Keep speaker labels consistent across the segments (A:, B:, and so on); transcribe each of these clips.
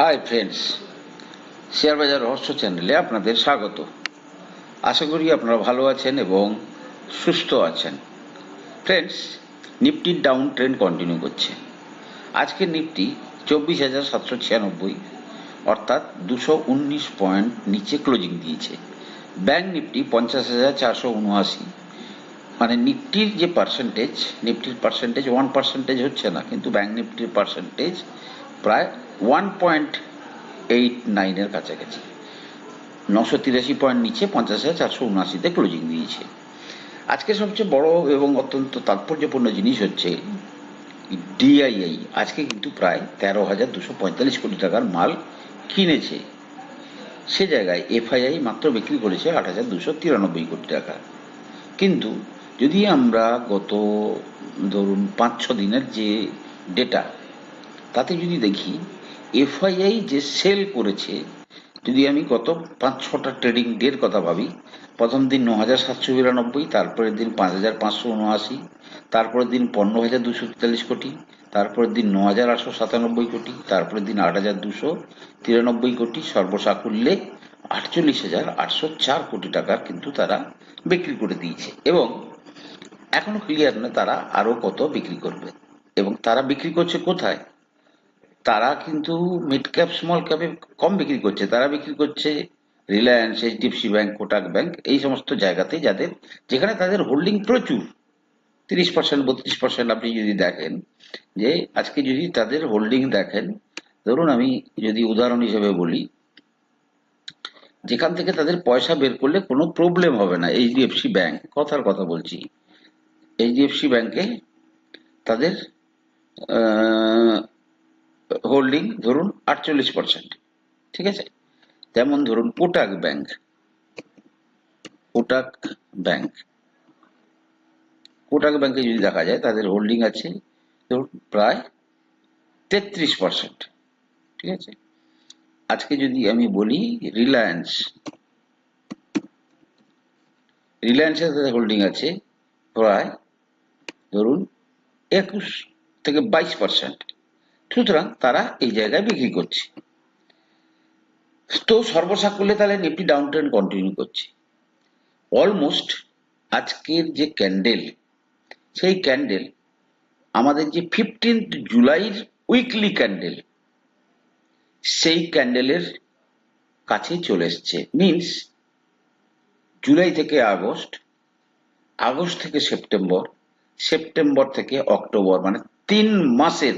A: Hi friends share বাজার রহস্য চ্যানেলে আপনাদের স্বাগত। আশা করি আপনারা ভালো আছেন এবং সুস্থ আছেন। ফ্রেন্ডস নিফটির ডাউন ট্রেন্ড কন্টিনিউ করছে। আজকে নিফটি চব্বিশ হাজার সাতশো ছিয়ানব্বই, অর্থাৎ দুশো উনিশ পয়েন্ট নিচে ক্লোজিং দিয়েছে। ব্যাংক নিফটি পঞ্চাশ হাজার চারশো উনআশি। মানে নিফটির যে পার্সেন্টেজ নিফটির পার্সেন্টেজ ওয়ান পার্সেন্টেজ হচ্ছে না, কিন্তু ব্যাংক নিফটির পার্সেন্টেজ প্রায় ওয়ান পয়েন্ট এইট নাইনের কাছাকাছি। নশো তিরাশি পয়েন্ট নিচে পঞ্চাশ হাজার চারশো উনআশিতে ক্লোজিং দিয়েছে। আজকে সবচেয়ে বড় এবং অত্যন্ত তাৎপর্যপূর্ণ জিনিস হচ্ছে ডিআইআই আজকে কিন্তু প্রায় তেরো হাজার দুশো পঁয়তাল্লিশ কোটি টাকার মাল কিনেছে। সে জায়গায় এফআইআই মাত্র বিক্রি করেছে আট হাজার দুশো তিরানব্বই কোটি টাকা। কিন্তু যদি আমরা গত, ধরুন পাঁচ ছ দিনের যে ডেটা তাতে যদি দেখি এফআইআই যে সেল করেছে, যদি আমি গত পাঁচ, ছটা ট্রেডিং ডের কথা ভাবি, প্রথম দিন ন হাজার সাতশো বিরানব্বই, তারপরের দিন পাঁচ হাজার পাঁচশো উনআশি, তারপরের দিন পনেরো হাজার দুশো তেতাল্লিশ কোটি, তারপরের দিন ন হাজার আটশো সাতানব্বই কোটি, তারপরের দিন আট হাজার দুশো তিরানব্বই কোটি, সর্বসাকুল্যে আটচল্লিশ হাজার আটশো চার কোটি টাকার কিন্তু তারা বিক্রি করে দিয়েছে। এবং এখনও ক্লিয়ার না তারা আরও কত বিক্রি করবে। এবং তারা বিক্রি করছে কোথায়? তারা কিন্তু মিড ক্যাপ স্মল ক্যাপে কম বিক্রি করছে। তারা বিক্রি করছে Reliance HDFC bank Kotak bank এই সমস্ত জায়গাতে যাদের, যেখানে তাদের হোল্ডিং প্রচুর। তিরিশ পার্সেন্ট বত্রিশ পার্সেন্ট আপনি যদি দেখেন, যে আজকে যদি তাদের হোল্ডিং দেখেন, ধরুন আমি যদি উদাহরণ হিসেবে বলি, যেখান থেকে তাদের পয়সা বের করলে কোনো প্রবলেম হবে না এইচডিএফসি ব্যাংক কথার কথা বলছি। এইচডিএফসি ব্যাংকে তাদের হোল্ডিং ধরুন আটচল্লিশ পার্সেন্ট ঠিক আছে? যেমন ধরুন কোটাক ব্যাংক কোটাক ব্যাংক। কোটাক ব্যাংকে যদি দেখা যায়, তাদের হোল্ডিং আছে ধরুন প্রায় তেত্রিশ পার্সেন্ট ঠিক আছে? আজকে যদি আমি বলি রিলায়েন্স রিলায়েন্সের তাদের হোল্ডিং আছে প্রায় ধরুন একুশ থেকে বাইশ পার্সেন্ট সুতরাং তারা এই জায়গায় বিক্রি করছে। তো সর্বসাকুল্যে তাহলে নিফটি ডাউন ট্রেন্ড কন্টিনিউ করছে। অলমোস্ট আজকের যে ক্যান্ডেল সেই ক্যান্ডেল আমাদের যে ফিফটিন্থ জুলাইয়ের উইকলি ক্যান্ডেল সেই ক্যান্ডেলের কাছে চলে এসছে। মিনস জুলাই থেকে আগস্ট আগস্ট থেকে সেপ্টেম্বর সেপ্টেম্বর থেকে অক্টোবর মানে তিন মাসের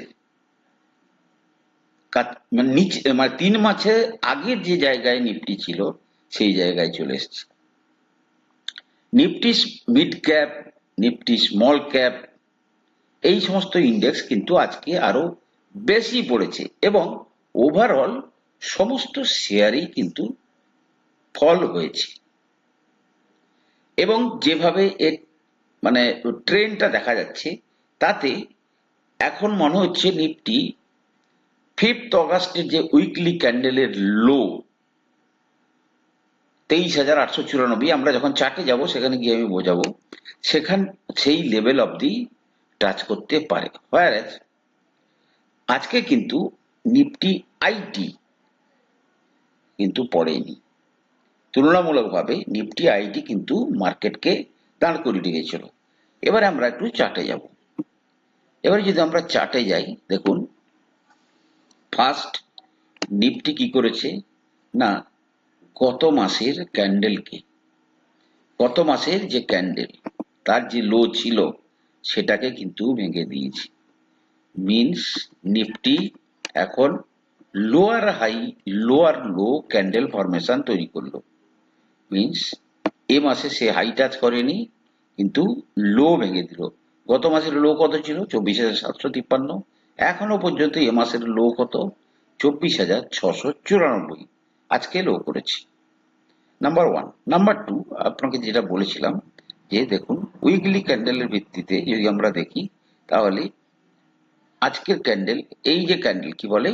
A: মানে নিচে মানে তিন মাসের আগের যে জায়গায় নিফটি ছিল, সেই জায়গায় চলে এসছে। Nifty mid cap Nifty small cap এই সমস্ত ইন্ডেক্স কিন্তু আজকে আরও বেশি পড়েছে এবং ওভারঅল সমস্ত শেয়ারই কিন্তু ফল হয়েছে। এবং যেভাবে এর মানে ট্রেনটা দেখা যাচ্ছে, তাতে এখন মনে হচ্ছে নিফটি ফিফথ অগাস্টের যে উইকলি ক্যান্ডেলের লো তেইশ হাজার আটশো চুরানব্বই, আমরা যখন চার্টে যাব, সেখানে গিয়ে আমি বোঝাবো, সেখান, সেই লেভেল অবধি টাচ করতে পারে। আজকে কিন্তু নিফটি আইটি কিন্তু পড়েনি। তুলনামূলকভাবে নিফটি আইটি কিন্তু মার্কেটকে দাঁড় করিয়ে দিয়েছিল এবারে আমরা একটু চার্টে যাব। এবারে যদি আমরা চার্টে যাই, দেখুন ফার্স্ট নিফটি কি করেছে? না, গত মাসের ক্যান্ডেলকে গত মাসের যে ক্যান্ডেল তার যে লো ছিল, সেটাকে কিন্তু ভেঙে দিয়েছে। মিনস নিফটি এখন lower high lower low candle formation তৈরি করল। মিনস এ মাসে সে হাই টাচ করেনি, কিন্তু লো ভেঙে দিল। গত মাসের লো কত ছিল? চব্বিশ হাজার সাতশো তিপ্পান্ন। এখনও পর্যন্ত এ মাসের লো কত চব্বিশ হাজার ছশো চুরানব্বই। আজকে লো করেছি। নাম্বার ওয়ান নাম্বার টু আপনাকে যেটা বলেছিলাম, যে দেখুন উইকলি ক্যান্ডেলের ভিত্তিতে যদি আমরা দেখি, তাহলে আজকের ক্যান্ডেল এই যে ক্যান্ডেল কি বলে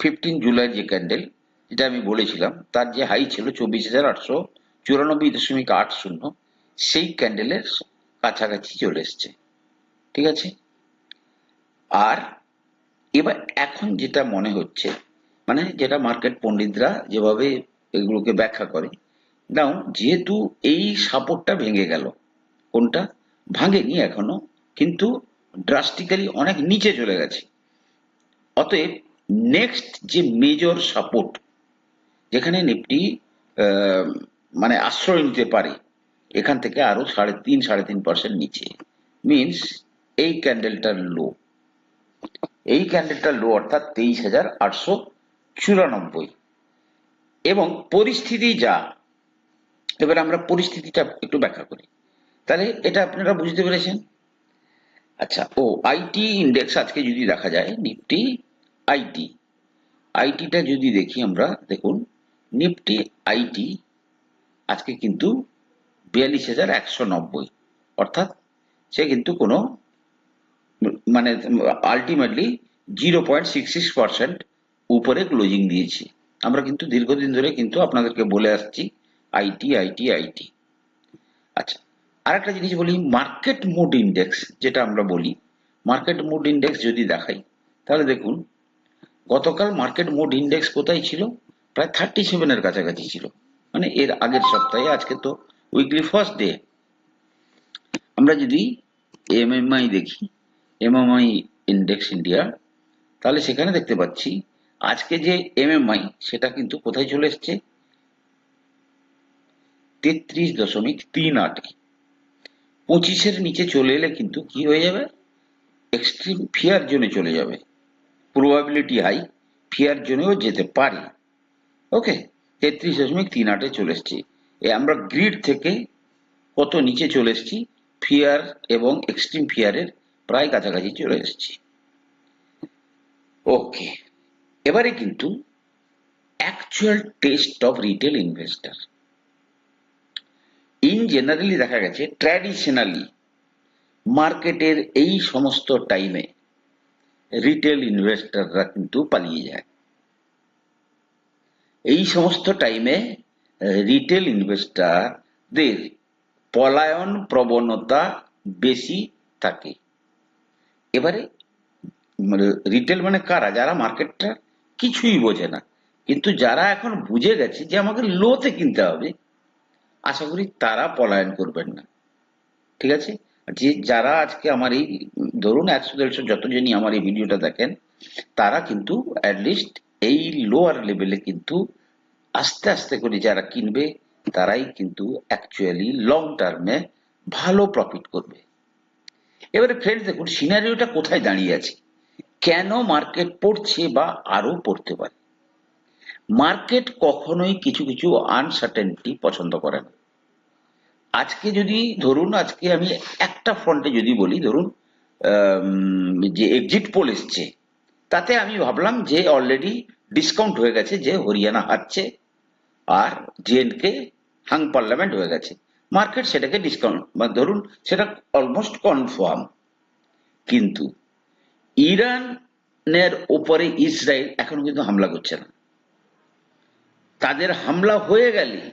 A: ফিফটিন জুলাই যে ক্যান্ডেল যেটা আমি বলেছিলাম, তার যে হাই ছিল চব্বিশ হাজার আটশো চুরানব্বই দশমিক আট শূন্য, সেই ক্যান্ডেলের কাছাকাছি চলে এসছে। ঠিক আছে? আর এবার এখন যেটা মনে হচ্ছে মানে যেটা মার্কেট পণ্ডিতরা যেভাবে এগুলোকে ব্যাখ্যা করে নাও যেহেতু এই সাপোর্টটা ভেঙে গেল, কোনটা? ভাঙেনি এখনও, কিন্তু ড্রাস্টিক্যালি অনেক নিচে চলে গেছে। অতএব নেক্সট যে মেজর সাপোর্ট যেখানে নিফটি মানে আশ্রয় নিতে পারে, এখান থেকে আরও সাড়ে তিন সাড়ে তিন পার্সেন্ট নিচে। মিনস এই ক্যান্ডেলটার লো এই ক্যান্ডেলটার লো অর্থাৎ তেইশ হাজার আটশো চুরানব্বই। এবং পরিস্থিতি যা, এবার আমরা পরিস্থিতিটা একটু ব্যাখ্যা করি। তাহলে এটা আপনারা বুঝতে পেরেছেন? আচ্ছা ও আইটি ইন্ডেক্স আজকে যদি দেখা যায় নিফটি আইটি আইটিটা যদি দেখি আমরা, দেখুন নিফটি আইটি আজকে কিন্তু বিয়াল্লিশ হাজার একশো নব্বই। অর্থাৎ সে কিন্তু কোনো মানে ultimately zero point six six percent উপরে ক্লোজিং দিয়েছি। আমরা কিন্তু দীর্ঘদিন ধরে কিন্তু আপনাদেরকে বলে আসছি আইটি আইটি আইটি আচ্ছা আর একটা জিনিস বলি মার্কেট মুড ইন্ডেক্স যেটা আমরা বলি মার্কেট মুড ইন্ডেক্স যদি দেখাই, তাহলে দেখুন, গতকাল মার্কেট মুড ইন্ডেক্স কোথায় ছিল? প্রায় থার্টি সেভেনের কাছাকাছি ছিল। মানে এর আগের সপ্তাহে, আজকে তো উইকলি ফার্স্ট ডে আমরা যদি এমএমআই দেখি এমএমআই ইন্ডেক্স ইন্ডিয়া তাহলে সেখানে দেখতে পাচ্ছি আজকে যে এমএমআই সেটা কিন্তু কোথায় চলে এসছে? তেত্রিশ দশমিক তিন আটে পঁচিশের নিচে চলে এলে কিন্তু কি হয়ে যাবে? এক্সট্রিম ফিয়ার জোনে চলে যাবে। প্রবাবিলিটি হাই ফিয়ার জোনেও যেতে পারে। ওকে তেত্রিশ দশমিক তিন আটে চলে এসছি। আমরা গ্রিড থেকে কত নিচে চলে এসেছি? ফিয়ার এবং এক্সট্রিম ফিয়ারের প্রায় কাছাকাছি চলে এসেছি। ওকে, এবারে কিন্তু actual test of retail investor in generally দেখা গেছে ট্র্যাডিশনালি মার্কেটের এই সমস্ত টাইমে রিটেল ইনভেস্টররা কিন্তু পালিয়ে যায়। এই সমস্ত টাইমে রিটেল ইনভেস্টারদের পলায়ন প্রবণতা বেশি থাকে। এবারে মানে রিটেল মানে কারা? যারা মার্কেটটা কিছুই বোঝে না। কিন্তু যারা এখন বুঝে গেছে যে আমাকে লোতে কিনতে হবে, আশা করি তারা পলায়ন করবেন না। ঠিক আছে? যে যারা আজকে আমার এই, ধরুন একশো, দেড়শো যতজনই আমার এই ভিডিওটা দেখেন, তারা কিন্তু অ্যাটলিস্ট এই লোয়ার লেভেলে কিন্তু আস্তে আস্তে করে যারা কিনবে, তারাই কিন্তু অ্যাকচুয়ালি লং টার্মে ভালো প্রফিট করবে। এবারে ফ্রেন্ডস দেখুন সিনারিওটা কোথায় দাঁড়িয়ে আছে? কেন মার্কেট পড়ছে বা আরও পড়তে পারে? মার্কেট কখনোই কিছু কিছু আনসার্টেনটি পছন্দ করে না। আজকে যদি, ধরুন, আজকে আমি একটা ফ্রন্টে যদি বলি, ধরুন যে এক্সিট পোল এসছে, তাতে আমি ভাবলাম যে অলরেডি ডিসকাউন্ট হয়ে গেছে, যে হরিয়ানা হারছে, আর জেএনকে হাং পার্লামেন্ট হয়ে গেছে। মার্কেট সেটাকে ডিসকাউন্ট বা ধরুন সেটা অলমোস্ট কনফার্ম কিন্তু ইরানের ওপরে ইসরায়েল এখনও কিন্তু হামলা করছে না। তাদের হামলা হয়ে গেলে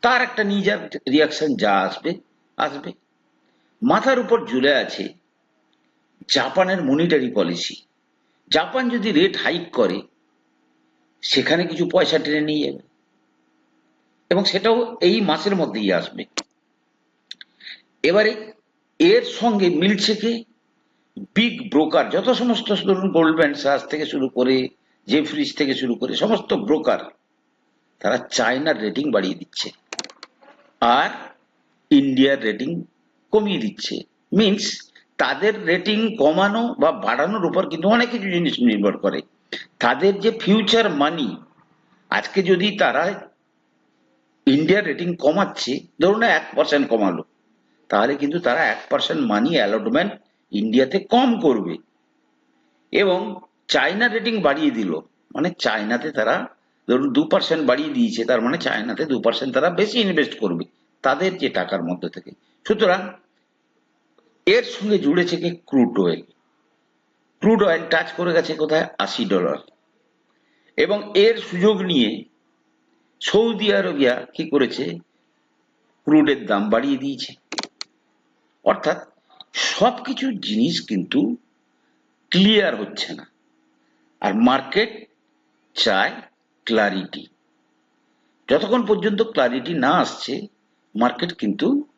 A: তার একটা নিজের রিয়াকশন যা আসবে আসবে। মাথার উপর ঝুলে আছে জাপানের মনিটারি পলিসি জাপান যদি রেট হাইক করে, সেখানে কিছু পয়সা টেনে নিয়ে যাবে। এবং সেটাও এই মাসের মধ্যেই আসবে। এবারে এর সঙ্গে মিলছে কি? বিগ ব্রোকার যত সমস্ত ধরুন গোল্ডম্যান সার্চ থেকে শুরু করে জেফ্রিজ থেকে শুরু করে সমস্ত ব্রোকার তারা চায়নার রেটিং বাড়িয়ে দিচ্ছে আর ইন্ডিয়ার রেটিং কমিয়ে দিচ্ছে। মিন্স তাদের রেটিং কমানো বা বাড়ানোর উপর কিন্তু অনেক কিছু জিনিস নির্ভর করে। তাদের যে ফিউচার মানি আজকে যদি তারা ইন্ডিয়ার রেটিং কমাচ্ছে, ধরুন এক পার্সেন্ট কমালো তাহলে কিন্তু তারা এক পার্সেন্ট মানি অ্যালটমেন্ট ইন্ডিয়াতে কম করবে। এবং চায়না রেটিং বাড়িয়ে দিল। মানে চায়নাতে তারা ধরুন দু পার্সেন্ট বাড়িয়ে দিয়েছে, তার মানে চায়নাতে দু পার্সেন্ট তারা বেশি ইনভেস্ট করবে, তাদের যে টাকার মধ্যে থেকে। সুতরাং এর সঙ্গে জুড়েছে কি crude oil crude oil touch করে গেছে কোথায়? আশি ডলার এবং এর সুযোগ নিয়ে সৌদি আরবিয়া কি করেছে? ক্রুডের দাম বাড়িয়ে দিয়েছে। অর্থাৎ সবকিছু জিনিস কিন্তু ক্লিয়ার হচ্ছে না। আর মার্কেট চায় ক্লারিটি যতক্ষণ পর্যন্ত ক্লারিটি না আসছে মার্কেট কিন্তু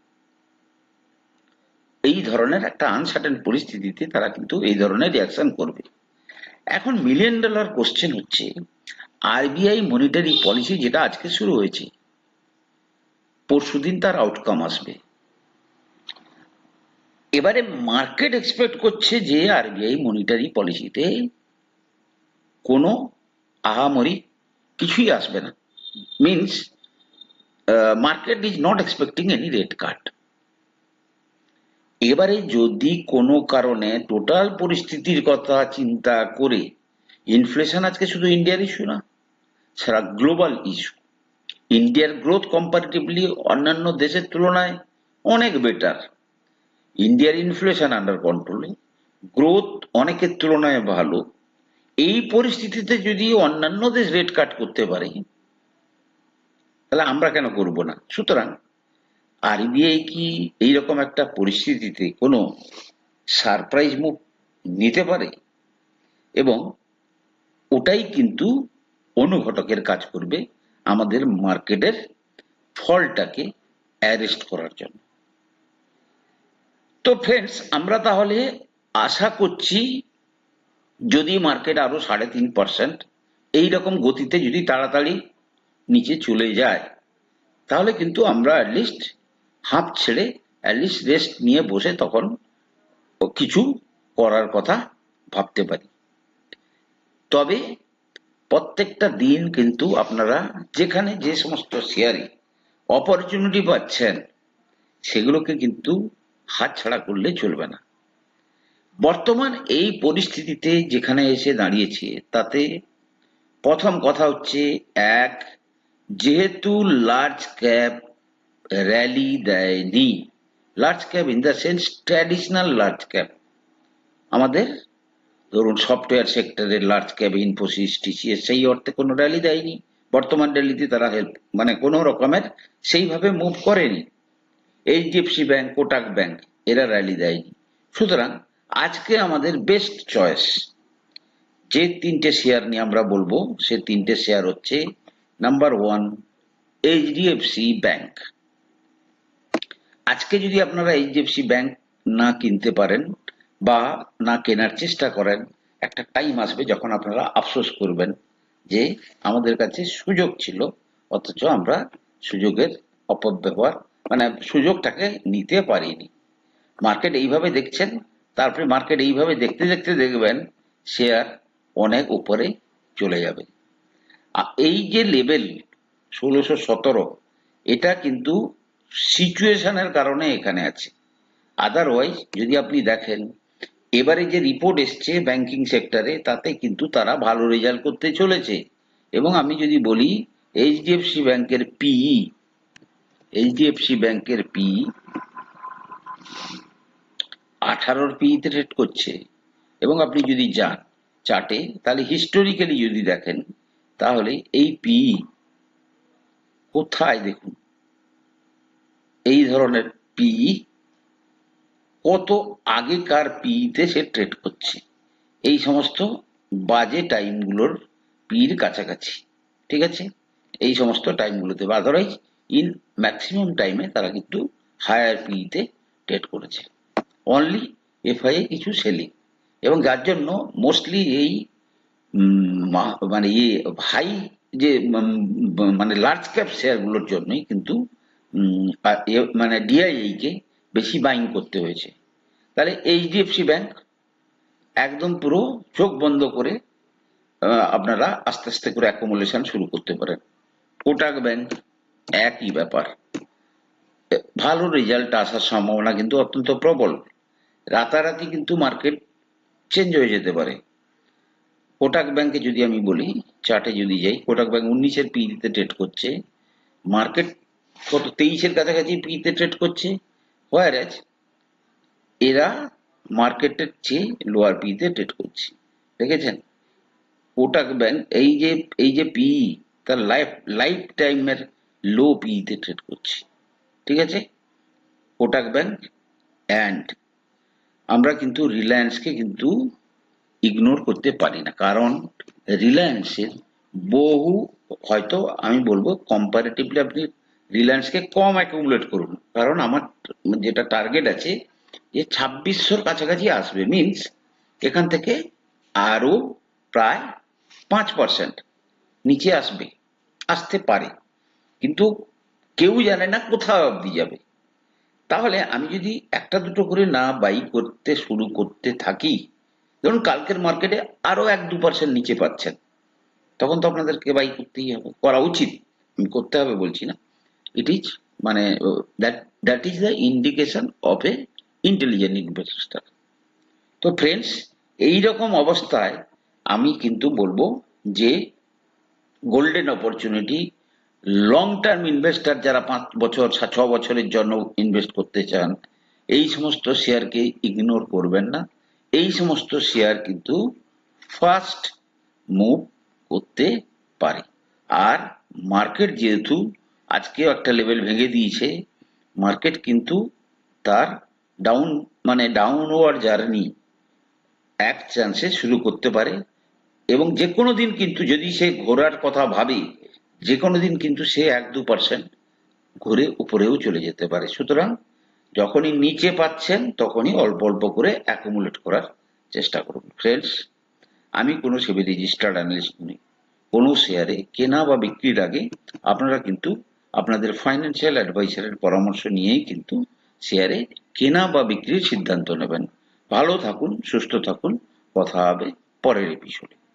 A: এই ধরনের একটা আনসার্টেন পরিস্থিতিতে তারা কিন্তু এই ধরনের রিয়াকশন করবে। এখন মিলিয়ন ডলার কোশ্চেন হচ্ছে আরবিআই মনিটারি পলিসি যেটা আজকে শুরু হয়েছে, পরশুদিন তার আউটকাম আসবে। এবারে মার্কেট এক্সপেক্ট করছে যে আরবিআই মনিটারি পলিসিতে কোনো আহামরি কিছুই আসবে না। Means market is not expecting any rate cut এবারে যদি কোনো কারণে টোটাল পরিস্থিতির কথা চিন্তা করে ইনফ্লেশন আজকে শুধু ইন্ডিয়ার ইস্যু না, সারা গ্লোবাল ইস্যু ইন্ডিয়ার গ্রোথ কম্পারেটিভলি অন্যান্য দেশের তুলনায় অনেক বেটার ইন্ডিয়ার ইনফ্লেশন আন্ডার কন্ট্রোলে গ্রোথ অনেকের তুলনায় ভালো। এই পরিস্থিতিতে যদি অন্যান্য দেশ রেট কাট করতে পারে, তাহলে আমরা কেন করব না? সুতরাং আরবিআই কি এইরকম একটা পরিস্থিতিতে কোনো সারপ্রাইজ মুভ নিতে পারে? এবং ওটাই কিন্তু অনুঘটকের কাজ করবে আমাদের মার্কেটের ফলটাকে অ্যারেস্ট করার জন্য। তো ফ্রেন্ডস আমরা তাহলে আশা করছি যদি মার্কেট আরও সাড়ে তিন পার্সেন্ট এইরকম গতিতে যদি তাড়াতাড়ি নিচে চলে যায়, তাহলে কিন্তু আমরা অ্যাটলিস্ট হাঁপ ছেড়ে অ্যাটলিস্ট রেস্ট নিয়ে বসে তখন কিছু করার কথা ভাবতে পারি। তবে প্রত্যেকটা দিন কিন্তু আপনারা যেখানে যে সমস্ত শেয়ারে অপরচুনিটি পাচ্ছেন, সেগুলোকে কিন্তু হাতছাড়া করলে চলবে না। বর্তমান এই পরিস্থিতিতে যেখানে এসে দাঁড়িয়েছে, তাতে প্রথম কথা হচ্ছে, এক, যেহেতু লার্জ ক্যাপ র্যালি দেয়নি large cap in the sense traditional large cap আমাদের ধরুন সফটওয়্যার সেক্টরের লার্জ ক্যাপ ইনফোসিস টিসিএস সেই অর্থে কোনো র্যালি দেয়নি। বর্তমান র্যালিতে তারা হেল্প মানে কোনো রকমের সেইভাবে মুভ করেনি। এইচডিএফসি ব্যাংক কোটাক ব্যাংক এরা র্যালি দেয়নি। সুতরাং আজকে আমাদের বেস্ট চয়েস যে তিনটে শেয়ার নিয়ে আমরা বলব, সে তিনটে শেয়ার হচ্ছে নাম্বার ওয়ান এইচডিএফসি ব্যাংক আজকে যদি আপনারা এইচডিএফসি ব্যাংক না কিনতে পারেন বা না কেনার চেষ্টা করেন, একটা টাইম আসবে যখন আপনারা আফসোস করবেন যে আমাদের কাছে সুযোগ ছিল, অথচ আমরা সুযোগের অপব্যবহার মানে সুযোগটাকে নিতে পারিনি। মার্কেট এইভাবে দেখছেন, তারপরে মার্কেট এইভাবে দেখতে দেখতে দেখবেন, শেয়ার অনেক উপরে চলে যাবে। আ- এই যে লেভেল ষোলোশো সতেরো, এটা কিন্তু সিচুয়েশনের কারণে এখানে আছে। আদারওয়াইজ যদি আপনি দেখেন, এবারে যে রিপোর্ট এসছে ব্যাংকিং সেক্টরে, তাতে কিন্তু তারা ভালো রেজাল্ট করতে চলেছে। এবং আমি যদি বলি, এইচডিএফসি ব্যাংকের পিই এইচডিএফসি ব্যাংকের পি আঠারোর পিইতে ট্রেড করছে। এবং আপনি যদি যান চার্টে তাহলে হিস্টোরিক্যালি যদি দেখেন, তাহলে এই পি কোথায় দেখুন? এই ধরনের পি কত আগেকার পিইতে সে ট্রেড করছে। এই সমস্ত বাজে টাইমগুলোর পির কাছাকাছি। ঠিক আছে? এই সমস্ত টাইমগুলোতে বা আদারওয়াইজ ইন ম্যাক্সিমাম টাইমে তারা কিন্তু হায়ার পিইতে ট্রেড করেছে। অনলি এফআইএ কিছু সেলিং এবং যার জন্য মোস্টলি এই মানে ইয়ে হাই যে মানে লার্জ ক্যাপ শেয়ারগুলোর জন্যই কিন্তু মানে ডিআইএই কে বেশি বাইং করতে হয়েছে। তাহলে এইচডিএফসি ব্যাংক একদম পুরো চোখ বন্ধ করে আপনারা আস্তে আস্তে করে অ্যাকোমোলেশন শুরু করতে পারেন। কোটাক ব্যাংক একই ব্যাপার। ভালো রেজাল্ট আসার সম্ভাবনা কিন্তু অত্যন্ত প্রবল। রাতারাতি কিন্তু মার্কেট চেঞ্জ হয়ে যেতে পারে। কোটাক ব্যাংকে যদি আমি বলি চার্টে যদি যাই কোটাক ব্যাংক উনিশের পিতে ট্রেড করছে। মার্কেট কত, তেইশের কাছাকাছি পিতে ট্রেড করছে। হোয়ারাজ এরা মার্কেটের চেয়ে লোয়ার পিতে ট্রেড করছে। দেখেছেন? কোটাক ব্যাংক এই যে এই যে পি তার লাইফ লাইফ টাইমের লো পিতে ট্রেড করছি। ঠিক আছে? কোটাক ব্যাংক অ্যান্ড আমরা কিন্তু রিলায়েন্সকে কিন্তু ইগনোর করতে পারি না। কারণ রিলায়েন্সের বহু, হয়তো আমি বলব কম্পারেটিভলি আপনি রিলায়েন্সকে কম অ্যাকুমুলেট করুন। কারণ আমার যেটা টার্গেট আছে যে ছাব্বিশশোর কাছাকাছি আসবে। মিনস এখান থেকে আরও প্রায় পাঁচ পার্সেন্ট নিচে আসবে। আসতে পারে। কিন্তু কেউ জানে না কোথাও অবধি যাবে। তাহলে আমি যদি একটা দুটো করে না বাই করতে শুরু করতে থাকি, ধরুন কালকের মার্কেটে আরও এক দু পার্সেন্ট নিচে পাচ্ছেন, তখন তো আপনাদেরকে বাই করতেই হবে। করা উচিত। আমি করতে হবে বলছি না। ইট ইজ মানে that that is the indication of a intelligent investor তো ফ্রেন্ডস এই রকম অবস্থায় আমি কিন্তু বলব যে golden opportunity long term investor যারা পাঁচ বছর, ছ বছরের জন্য ইনভেস্ট করতে চান, এই সমস্ত শেয়ারকে ইগনোর করবেন না। এই সমস্ত শেয়ার কিন্তু ফার্স্ট মুভ করতে পারে। আর মার্কেট যেহেতু আজকেও একটা লেভেল ভেঙে দিয়েছে মার্কেট কিন্তু তার ডাউন মানে ডাউনওয়ার্ড জার্নি এক চান্সে শুরু করতে পারে। এবং যে কোনো দিন কিন্তু যদি সে ঘোরার কথা ভাবে যে কোনো দিন কিন্তু সে এক দু পার্সেন্ট ঘুরে উপরেও চলে যেতে পারে। সুতরাং যখনই নিচে পাচ্ছেন, তখনই অল্প অল্প করে অ্যাকুমুলেট করার চেষ্টা করুন। ফ্রেন্ডস আমি কোনো সেবি রেজিস্টার্ড অ্যানালিস্ট নই। কোনো শেয়ারে কেনা বা বিক্রির আগে আপনারা কিন্তু আপনাদের ফাইন্যান্সিয়াল অ্যাডভাইসারের পরামর্শ নিয়েই কিন্তু শেয়ারে কেনা বা বিক্রির সিদ্ধান্ত নেবেন। ভালো থাকুন, সুস্থ থাকুন। কথা হবে পরের এপিসোডে